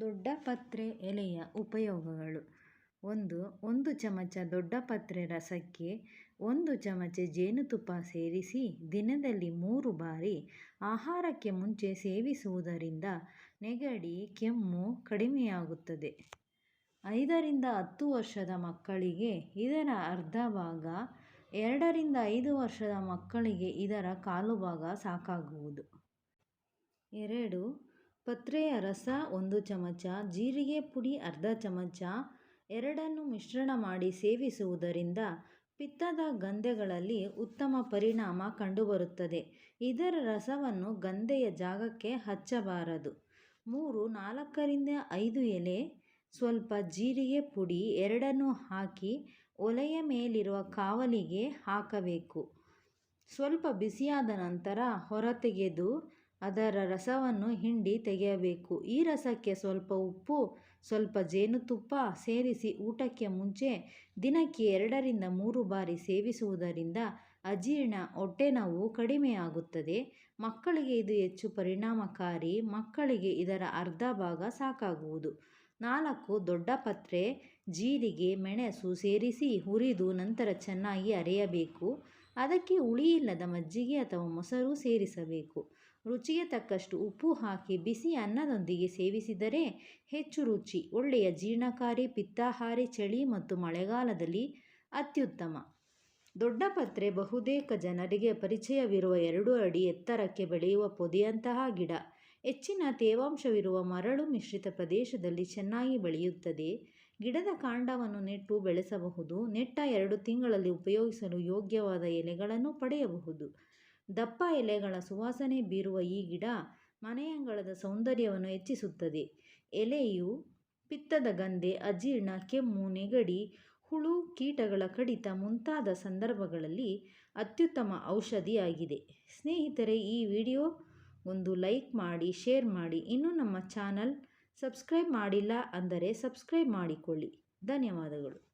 ದೊಡ್ಡ ಪತ್ರೆ ಎಲೆಯ ಉಪಯೋಗಗಳು. ಒಂದು ಒಂದು ಚಮಚ ದೊಡ್ಡ ಪತ್ರೆ ರಸಕ್ಕೆ ಒಂದು ಚಮಚ ಜೇನುತುಪ್ಪ ಸೇರಿಸಿ ದಿನದಲ್ಲಿ ಮೂರು ಬಾರಿ ಆಹಾರಕ್ಕೆ ಮುಂಚೆ ಸೇವಿಸುವುದರಿಂದ ನೆಗಡಿ, ಕೆಮ್ಮು ಕಡಿಮೆಯಾಗುತ್ತದೆ. ಐದರಿಂದ ಹತ್ತು ವರ್ಷದ ಮಕ್ಕಳಿಗೆ ಇದರ ಅರ್ಧ ಭಾಗ, ಎರಡರಿಂದ ಐದು ವರ್ಷದ ಮಕ್ಕಳಿಗೆ ಇದರ ಕಾಲು ಭಾಗ ಸಾಕಾಗುವುದು. ಎರಡು ಪತ್ರೆಯ ರಸ ಒಂದು ಚಮಚ, ಜೀರಿಗೆ ಪುಡಿ ಅರ್ಧ ಚಮಚ, ಎರಡನ್ನು ಮಿಶ್ರಣ ಮಾಡಿ ಸೇವಿಸುವುದರಿಂದ ಪಿತ್ತದ ಗಂಧೆಗಳಲ್ಲಿ ಉತ್ತಮ ಪರಿಣಾಮ ಕಂಡುಬರುತ್ತದೆ. ಇದರ ರಸವನ್ನು ಗಂಧೆಯ ಜಾಗಕ್ಕೆ ಹಚ್ಚಬಾರದು. ಮೂರು, ನಾಲ್ಕರಿಂದ ಐದು ಎಲೆ, ಸ್ವಲ್ಪ ಜೀರಿಗೆ ಪುಡಿ, ಎರಡನ್ನು ಹಾಕಿ ಒಲೆಯ ಮೇಲಿರುವ ಕಾವಲಿಗೆ ಹಾಕಬೇಕು. ಸ್ವಲ್ಪ ಬಿಸಿಯಾದ ನಂತರ ಹೊರತೆಗೆದು ಅದರ ರಸವನ್ನು ಹಿಂಡಿ ತೆಗೆಯಬೇಕು. ಈ ರಸಕ್ಕೆ ಸ್ವಲ್ಪ ಉಪ್ಪು, ಸ್ವಲ್ಪ ಜೇನುತುಪ್ಪ ಸೇರಿಸಿ ಊಟಕ್ಕೆ ಮುಂಚೆ ದಿನಕ್ಕೆ ಎರಡರಿಂದ ಮೂರು ಬಾರಿ ಸೇವಿಸುವುದರಿಂದ ಅಜೀರ್ಣ ಹೊಟ್ಟೆನೋವು ಕಡಿಮೆಯಾಗುತ್ತದೆ. ಮಕ್ಕಳಿಗೆ ಇದು ಹೆಚ್ಚು ಪರಿಣಾಮಕಾರಿ. ಮಕ್ಕಳಿಗೆ ಇದರ ಅರ್ಧ ಭಾಗ ಸಾಕಾಗುವುದು. ನಾಲ್ಕು, ದೊಡ್ಡ ಪತ್ರೆ, ಜೀರಿಗೆ, ಮೆಣಸು ಸೇರಿಸಿ ಹುರಿದು ನಂತರ ಚೆನ್ನಾಗಿ ಅರೆಯಬೇಕು. ಅದಕ್ಕೆ ಹುಳಿಯಿಲ್ಲದ ಮಜ್ಜಿಗೆ ಅಥವಾ ಮೊಸರು ಸೇರಿಸಬೇಕು. ರುಚಿಗೆ ತಕ್ಕಷ್ಟು ಉಪ್ಪು ಹಾಕಿ ಬಿಸಿ ಅನ್ನದೊಂದಿಗೆ ಸೇವಿಸಿದರೆ ಹೆಚ್ಚು ರುಚಿ, ಒಳ್ಳೆಯ ಜೀರ್ಣಕಾರಿ, ಪಿತ್ತಾಹಾರಿ, ಚಳಿ ಮತ್ತು ಮಳೆಗಾಲದಲ್ಲಿ ಅತ್ಯುತ್ತಮ. ದೊಡ್ಡ ಪತ್ರೆ ಬಹುತೇಕ ಜನರಿಗೆ ಪರಿಚಯವಿರುವ ಎರಡು ಅಡಿ ಎತ್ತರಕ್ಕೆ ಬೆಳೆಯುವ ಪೊದೆಯಂತಹ ಗಿಡ. ಹೆಚ್ಚಿನ ತೇವಾಂಶವಿರುವ ಮರಳು ಮಿಶ್ರಿತ ಪ್ರದೇಶದಲ್ಲಿ ಚೆನ್ನಾಗಿ ಬೆಳೆಯುತ್ತದೆ. ಗಿಡದ ಕಾಂಡವನ್ನು ನೆಟ್ಟು ಬೆಳೆಸಬಹುದು. ನೆಟ್ಟ ಎರಡು ತಿಂಗಳಲ್ಲಿ ಉಪಯೋಗಿಸಲು ಯೋಗ್ಯವಾದ ಎಲೆಗಳನ್ನು ಪಡೆಯಬಹುದು. ದಪ್ಪ ಎಲೆಗಳ ಸುವಾಸನೆ ಬೀರುವ ಈ ಗಿಡ ಮನೆಯಂಗಳದ ಸೌಂದರ್ಯವನ್ನು ಹೆಚ್ಚಿಸುತ್ತದೆ. ಎಲೆಯು ಪಿತ್ತದ ಗಂದೆ ಅಜೀರ್ಣ, ಕೆಮ್ಮು, ನೆಗಡಿ, ಹುಳು, ಕೀಟಗಳ ಕಡಿತ ಮುಂತಾದ ಸಂದರ್ಭಗಳಲ್ಲಿ ಅತ್ಯುತ್ತಮ ಔಷಧಿಯಾಗಿದೆ. ಸ್ನೇಹಿತರೆ, ಈ ವಿಡಿಯೋ ಒಂದು ಲೈಕ್ ಮಾಡಿ, ಶೇರ್ ಮಾಡಿ. ಇನ್ನೂ ನಮ್ಮ ಚಾನಲ್ ಸಬ್ಸ್ಕ್ರೈಬ್ ಮಾಡಿಲ್ಲ ಅಂದರೆ ಸಬ್ಸ್ಕ್ರೈಬ್ ಮಾಡಿಕೊಳ್ಳಿ. ಧನ್ಯವಾದಗಳು.